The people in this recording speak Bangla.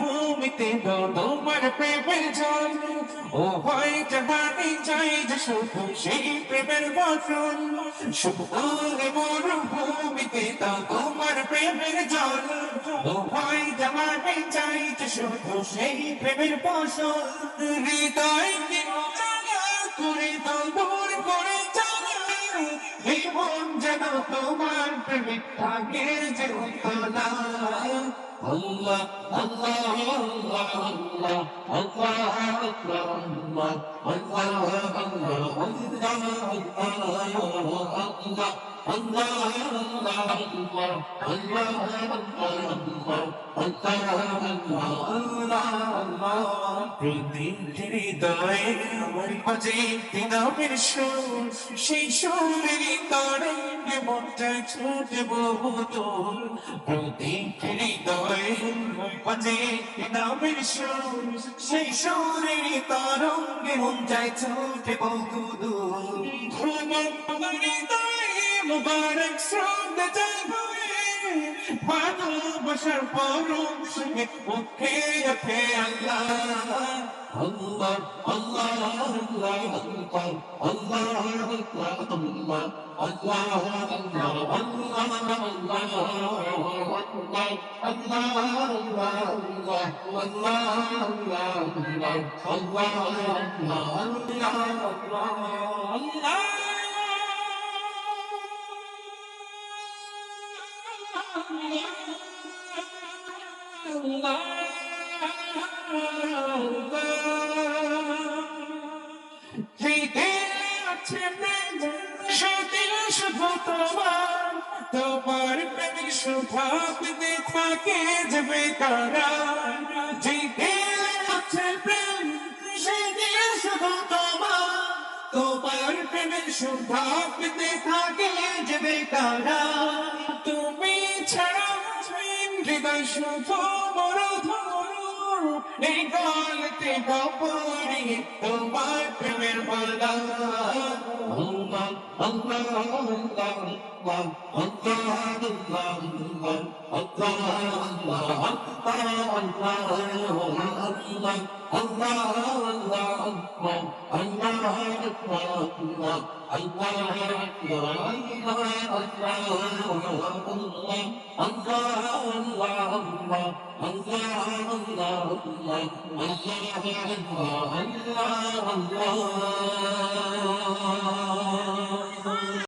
মরুভূমিতে তোমার প্রেমের জল। ও হয় জাহানি চাই যে শুধু সেই প্রেমের বচন। শুকনোর মরুভূমিতে তোমার প্রেমের জল। ও হয় জাহানি চাই যে শুধু সেই প্রেমের ফসল হৃদয় করে দূর করে মন যেন তোমার প্রেমে থাকে যে প্রতিটি হৃদয়ে মাঝে নামের সুর, সেই সুরের তরঙ্গে মন যায় চলতে বহু দূর। মুবারক শ্রদ্ধা জাগরে ভালোবাসার পরম সঙ্গে মুখে الله الله الله أكبر الله أكبر ثم الله أكبر الله الله أكبر الله الله الله الله أكبر الله أكبر الله الله Allah আল্লাহ আল্লাহ আল্লাহ আল্লাহ তোমার প্রেমের শোভাতে থাকে যাবে কারা যে আছে প্রেম সেদিন শুধু তোমার তোমার প্রেমের শোভাতে থাকে যাবে কারা তুমি ছাড়া হৃদয় শুভ বড় গলতে গপরে তোমার প্রেমের বলা আল্লাহ আল্লাহ আল্লাহ الله